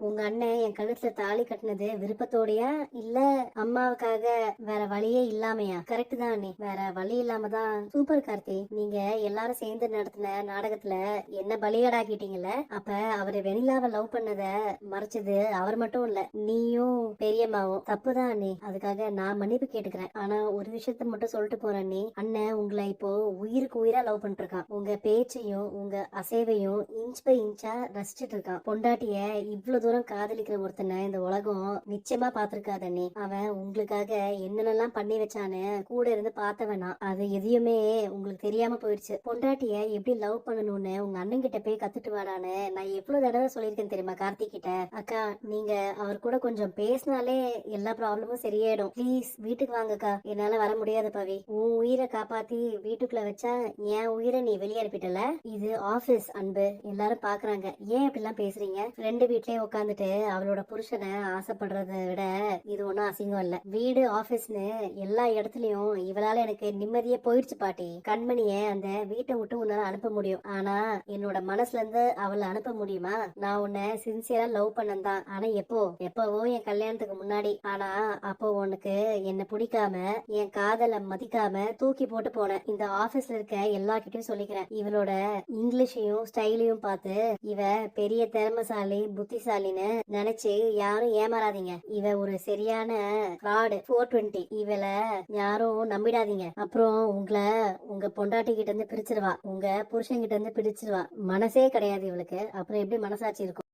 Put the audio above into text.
உங்க அண்ணன் என் கழுத்துல தாலி கட்டினது விருப்பத்தோடயா இல்ல அம்மாவுக்காக வேற வழியே இல்லாமையா? கரெக்ட் தான் வேற வழி இல்லாம தான். சூப்பர் கார்த்தி நீங்க எல்லாரும் சேர்ந்து நடத்தின நாடகத்துல என்ன பலிகடாக்கிட்டீங்கல்ல அப்ப அவரு வெனிலாவை லவ் பண்ணத மறைச்சது அவர் மட்டும் இல்ல நீயும் பெரியம்மாவும். தப்புதான் அண்ணே. அதுக்காக நான் மன்னிப்பு கேட்டுக்கிறேன். ஆனா ஒரு விஷயத்த மட்டும் சொல்லிட்டு போறேன் அண்ணி. அண்ணன் உங்களை இப்போ உயிருக்கு உயிரா லவ் பண்ணிட்டு இருக்கான் உங்க பேச்சையும் உங்க அசைவையும் இன்ச் பை இன்ச்சா ரசிச்சிட்டு இருக்கான். பொண்டாட்டிய இவ்வளவு தூரம் காதலிக்கிற ஒருத்தனை இந்த உலகம் நிச்சயமா பாத்திருக்காதண்ணே அவன் உங்களுக்காக என்னென்னலாம் பண்ணி வச்சான்னு கூட இருந்து பார்த்தவனா. அது எதையுமே உங்களுக்கு தெரியாம போயிடுச்சு. பொண்டாட்டிய எப்படி லவ் பண்ணணும்னு உங்க அண்ணன் கிட்ட போய் கத்துட்டு வாடான்னு நான் எவ்வளவு தடவை சொல்லியிருக்கேன் தெரியுமா கார்த்திக் கிட்ட அக்கா நீங்க அவர் கூட கொஞ்சம் பேசினாலே எல்லா ப்ராப்ளமும் சரியாயிடும். ப்ளீஸ் வீட்டுக்கு வாங்கக்கா. என்னால வர முடியாது பவி. உன் உயிரை காப்பாத்தி வீட்டுக்குள்ள வச்சா என் உயிரை நீ வெளியே அனுப்பிட்டல இது ஆபீஸ் அன்பு. எல்லாரும் பாக்குறாங்க. ஏன் இப்படிலாம் பேசுறீங்க? ரெண்டு வீட்லயே உட்காந்துட்டு அவளோட புருஷனை ஆசைப்படுறத விட இது ஒண்ணும் அசிங்கம் இல்ல. வீடு ஆபீஸ்னு எல்லா இடத்துலயும் இவளால எனக்கு நிம்மதியே போயிடுச்சு பாட்டி. கண்மணிய அந்த வீட்டை விட்டு உன்னால அனுப்ப முடியும். ஆனா என்னோட மனசுல இருந்து அவளை அனுப்ப முடியுமா? நான் உன்னை சின்சியரா லவ் பண்ணந்தான். ஆனா எப்போ? எப்பவோ என் கல்யாணத்துக்கு முன்னாடி. ஆனா அப்போ உனக்கு என்ன பிடிக்காம என் காதலை மதிக்காம தூக்கி போட்டு போனேன். இந்த ஆபீஸ்ல இருக்க எல்லார்கிட்டயும் சொல்லிக்கிறேன். இவளோட இங்கிலீஷையும் ஸ்டைலையும் பார்த்து இவ பெரிய திறமசாலி அப்படின்னு நினைச்சு யாரும் ஏமாறாதீங்க. இவ ஒரு சரியான ஃப்ராடு ஃபோர் டுவெண்ட்டி இவளை யாரும் நம்பிடாதீங்க. அப்புறம் உங்களை உங்க பொண்டாட்டி கிட்ட இருந்து பிரிச்சிருவா. உங்க புருஷன் கிட்ட இருந்து பிரிச்சிருவா. மனசே கிடையாது இவளுக்கு. அப்புறம் எப்படி மனசாட்சி இருக்கும்?